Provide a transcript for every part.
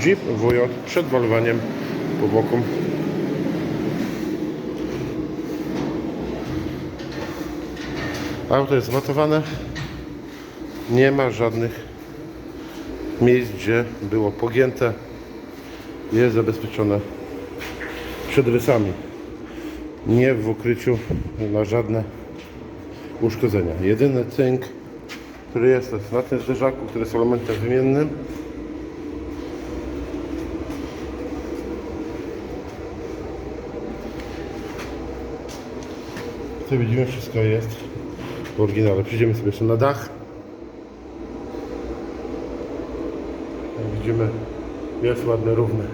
Jeep WJ przed walowaniem po boku. Auto jest matowane. Nie ma żadnych miejsc, gdzie było pogięte. Jest zabezpieczone przed rysami. Nie w ukryciu na żadne uszkodzenia. Jedyny cynk, który jest, jest na tym zderzaku, który jest elementem wymiennym. Co widzimy, wszystko jest w oryginale. Przyjdziemy sobie jeszcze na dach. Jak widzimy, jest ładny, równy.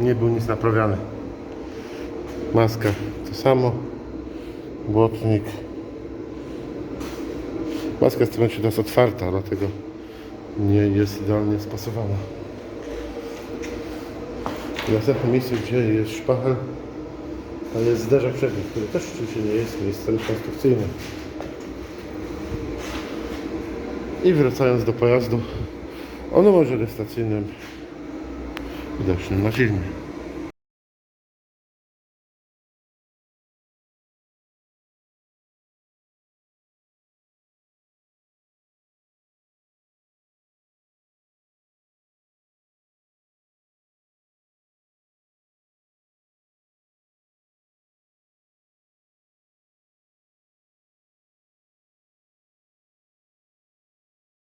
Nie był nic naprawiany. Maska to samo. Błotnik. Maska w tym momencie jest otwarta, dlatego nie jest idealnie spasowana. Następne miejsce, gdzie jest szpachel, ale jest zderzak przedni, który też oczywiście nie jest miejscem konstrukcyjnym. I wracając do pojazdu o numerze rejestracyjnym widocznym na filmie.